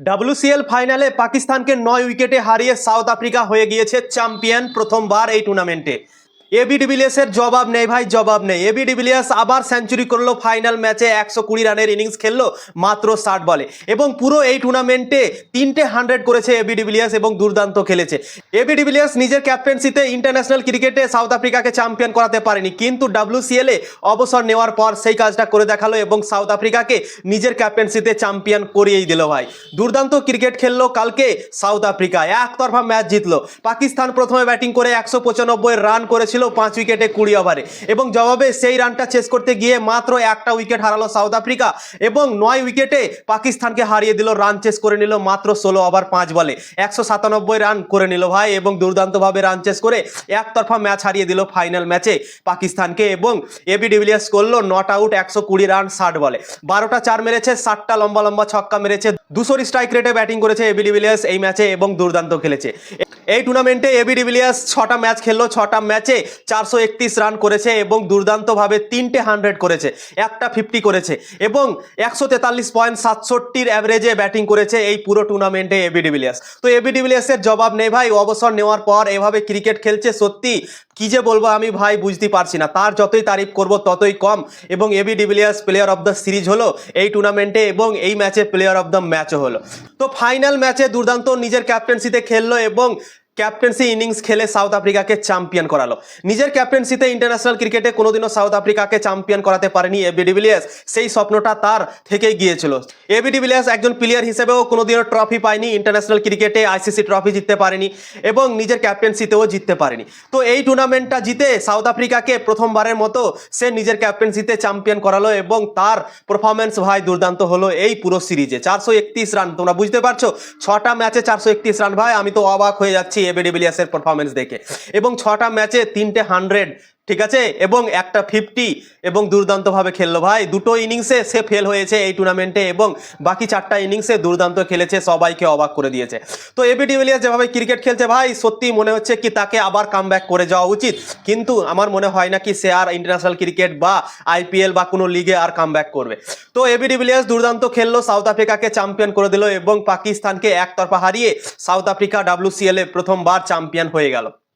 ডাব্লিউসিএল ফাইনালে পাকিস্তানকে নয় উইকেটে হারিয়ে সাউথ আফ্রিকা হয়ে গিয়েছে চ্যাম্পিয়ন প্রথমবার এই টুর্নামেন্টে এবি ডিভিলিয়ার্সের জবাব নেই ভাই, জবাব নেই। এবি ডিভিলিয়ার্স আবার সেঞ্চুরি করল ফাইনাল ম্যাচে একশো কুড়ি রানের ইনিংস খেললো, মাত্র ষাট বলে। এবং পুরো এই টুর্নামেন্টে তিনটে হান্ড্রেড করেছে এবি ডিভিলিয়ার্স এবং দুর্দান্ত খেলেছে। এবি ডিভিলিয়ার্স নিজের ক্যাপ্টেন্সিতে ইন্টারন্যাশনাল ক্রিকেটে সাউথ আফ্রিকাকে চ্যাম্পিয়ন করাতে পারেনি, কিন্তু ডাব্লিউসিএলে অবসর নেওয়ার পর সেই কাজটা করে দেখাল এবং সাউথ আফ্রিকাকে নিজের ক্যাপ্টেন্সিতে চ্যাম্পিয়ন করিয়েই দিল ভাই। দুর্দান্ত ক্রিকেট খেললো কালকে সাউথ আফ্রিকা একতরফা ম্যাচ জিতলো। পাকিস্তান প্রথমে ব্যাটিং করে একশো পঁচানব্বই রান করেছিল পাঁচ উইকেটে কুড়ি ওভারে। এবং জবাবে সেই রানটা চেস করতে গিয়ে মাত্র একটা উইকেট হারালো সাউথ আফ্রিকা এবং নয় উইকেটে পাকিস্তানকে হারিয়ে দিল, রান চেস করে নিল মাত্র ষোলো ওভার পাঁচ বলে। একশো সাতানব্বই রান করে নিল ভাই এবং দুর্দান্তভাবে রান চেস করে একতরফা ম্যাচ হারিয়ে দিল ফাইনাল ম্যাচে পাকিস্তানকে এবং এবি ডিভিলিয়ার্স করল নট আউট একশো কুড়ি রান ষাট বলে। বারোটা চার মেরেছে ষাটটা লম্বা লম্বা ছক্কা মেরেছে, দুশোর স্ট্রাইক রেটে ব্যাটিং করেছে এবি ডিভিলিয়ার্স এই ম্যাচে এবং দুর্দান্ত খেলেছে। এই টুর্নামেন্টে এবি ডিভিলিয়ার্স ছটা ম্যাচ খেললো, ছটা ম্যাচে চারশো একত্রিশ রান করেছে এবং দুর্দান্তভাবে তিনটে হান্ড্রেড করেছে, একটা ফিফটি করেছে এবং একশো তেতাল্লিশ পয়েন্ট সাতষট্টির অ্যাভারেজে ব্যাটিং করেছে এই পুরো টুর্নামেন্টে এবি ডিভিলিয়ার্স তো এবি ডিভিলিয়ার্সের জবাব নেই ভাই, অবসর নেওয়ার পর এভাবে ক্রিকেট খেলছে, সত্যি কি যে বলব আমি ভাই বুঝতে পারছি না। তার যতই তারিফ করব ততই কম এবং AB de Villiers player of the series হলো এই টুর্নামেন্টে এবং এই ম্যাচে প্লেয়ার অফ দ্য ম্যাচও হলো। তো ফাইনাল ম্যাচে দুর্দান্ত নিজের ক্যাপ্টেন্সিতে খেললো এবং ক্যাপ্টেন্সি ইনিংস খেলে সাউথ আফ্রিকাকে চ্যাম্পিয়ন করালো। নিজের ক্যাপ্টেন্সিতে ইন্টারন্যাশনাল ক্রিকেটে কোনোদিনও সাউথ আফ্রিকাকে চ্যাম্পিয়ন করাতে পারেনি এবি ডিভিলিয়ার্স সেই স্বপ্নটা তার থেকেই গিয়েছিল। এবি ডিভিলিয়ার্স একজন প্লেয়ার হিসেবেও কোনোদিনও ট্রফি পায়নি ইন্টারন্যাশনাল ক্রিকেটে আইসিসি ট্রফি জিততে পারেনি এবং নিজের ক্যাপ্টেন্সিতেও জিততে পারেনি। তো এই টুর্নামেন্টটা জিতে সাউথ আফ্রিকাকে প্রথমবারের মতো সে নিজের ক্যাপ্টেন্সিতে চ্যাম্পিয়ন করালো এবং তার পারফরমেন্স ভাই দুর্দান্ত হলো এই পুরো সিরিজে। চারশো একত্রিশ রান, তোমরা বুঝতে পারছ? ছটা ম্যাচে চারশো একত্রিশ রান ভাই, আমি তো অবাক হয়ে যাচ্ছি। এবি ডিভিলিয়ার্সের পারফরমেন্স দেখে। এবং ছটা ম্যাচে তিনটে হান্ড্রেড ঠিক আছে? এবং একটা ফিফটি এবং দুর্দান্তভাবে খেললো ভাই। দুটো ইনিংসে সে ফেল হয়েছে এই টুর্নামেন্টে এবং বাকি চারটা ইনিংসে দুর্দান্ত খেলেছে, সবাইকে অবাক করে দিয়েছে। তো এবি ডিভিলিয়ার্স যেভাবে ক্রিকেট খেলছে ভাই, সত্যি মনে হচ্ছে কি তাকে আবার কাম করে যাওয়া উচিত? কিন্তু আমার মনে হয় না কি সে আর ইন্টারন্যাশনাল ক্রিকেট বা আইপিএল বা কোনো লিগে আর কাম করবে। তো এবি ডিভিলিয়ার্স দুর্দান্ত খেললো সাউথ আফ্রিকাকে চ্যাম্পিয়ন করে দিল এবং পাকিস্তানকে একতরফা হারিয়ে সাউথ আফ্রিকা ডাব্লিউসিএল প্রথমবার চ্যাম্পিয়ন হয়ে গেল।